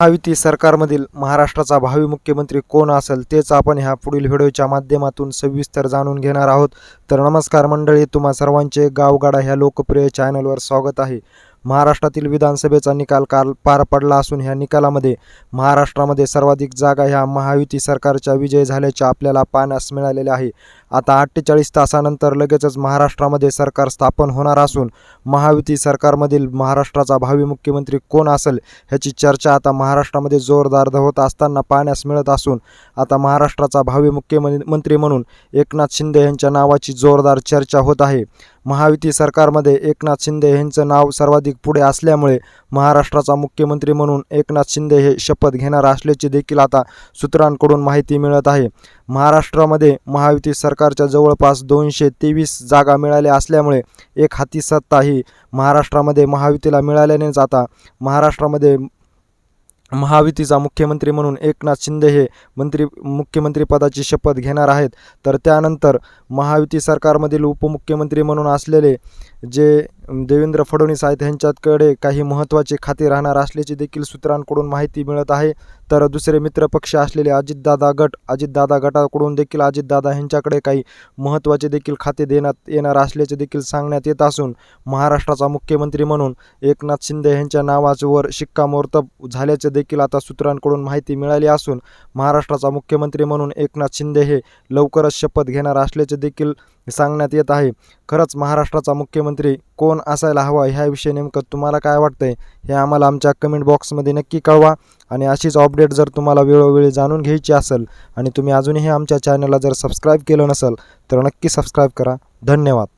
महायुती सरकारमधील महाराष्ट्राचा भावी मुख्यमंत्री कोण असेल तेच आपण ह्या पुढील व्हिडिओच्या माध्यमातून सविस्तर जाणून घेणार आहोत. तर नमस्कार मंडळी तुम्हा सर्वांचे गावगाडा ह्या लोकप्रिय चॅनलवर स्वागत आहे. महाराष्ट्रातील विधानसभेचा निकाल काल पार पडला असून ह्या निकालामध्ये महाराष्ट्रामध्ये सर्वाधिक जागा ह्या महायुती सरकारच्या विजय झाल्याचे आपल्याला पाहण्यास मिळालेले आहे. आता अठ्ठेचाळीस तासानंतर लगेचच महाराष्ट्रामध्ये सरकार स्थापन होणार असून महायुती सरकारमधील महाराष्ट्राचा भावी मुख्यमंत्री कोण असेल ह्याची चर्चा आता महाराष्ट्रामध्ये जोरदार होत असताना पाहण्यास मिळत असून आता महाराष्ट्राचा भावी मुख्यमंत्री म्हणून एकनाथ शिंदे यांच्या नावाची जोरदार चर्चा होत आहे. महायुती सरकारमध्ये एकनाथ शिंदे यांचं नाव सर्वाधिक पुढे असल्यामुळे महाराष्ट्राचा मुख्यमंत्री म्हणून एकनाथ शिंदे हे शपथ घेणार असल्याची देखील आता सूत्रांकडून माहिती मिळत आहे. महाराष्ट्रामध्ये महायुती सरकारच्या जवळपास दोनशे तेवीस जागा मिळाल्या असल्यामुळे एक हाती सत्ता ही महाराष्ट्रामध्ये महायुतीला मिळाल्यानेच आता महाराष्ट्रामध्ये महायुतीचा मुख्यमंत्री म्हणून एकनाथ शिंदे हे मंत्री मुख्यमंत्रीपदाची शपथ घेणार आहेत. तर त्यानंतर महायुती सरकारमधील उपमुख्यमंत्री म्हणून असलेले जे देवेंद्र फडणवीस आहेत. ह्यांच्याकडे काही महत्त्वाचे खाते राहणार असल्याची देखील सूत्रांकडून माहिती मिळत आहे. तर दुसरे मित्रपक्ष असलेले अजितदादा गट अजितदादा गटाकडून देखील अजितदादा ह्यांच्याकडे काही महत्त्वाचे देखील खाते देण्यात येणार असल्याचे देखील सांगण्यात येत असून महाराष्ट्राचा मुख्यमंत्री म्हणून एकनाथ शिंदे यांच्या नावावर शिक्कामोर्तब झाल्याचे देखील आता सूत्रांकडून माहिती मिळाली असून महाराष्ट्राचा मुख्यमंत्री म्हणून एकनाथ शिंदे हे लवकरच शपथ घेणार असल्याचे देखील सांगण्यात येत आहे. खरंच महाराष्ट्राचा मुख्यमंत्री कोण असायला हवा ह्याविषयी नेमकं तुम्हाला काय वाटतंय हे आम्हाला आमच्या कमेंट बॉक्समध्ये नक्की कळवा. आणि अशीच अपडेट जर तुम्हाला वेळोवेळी जाणून घ्यायची असेल आणि तुम्ही अजूनही आमच्या चॅनलला जर सबस्क्राईब केलं नसेल तर नक्की सबस्क्राईब करा. धन्यवाद.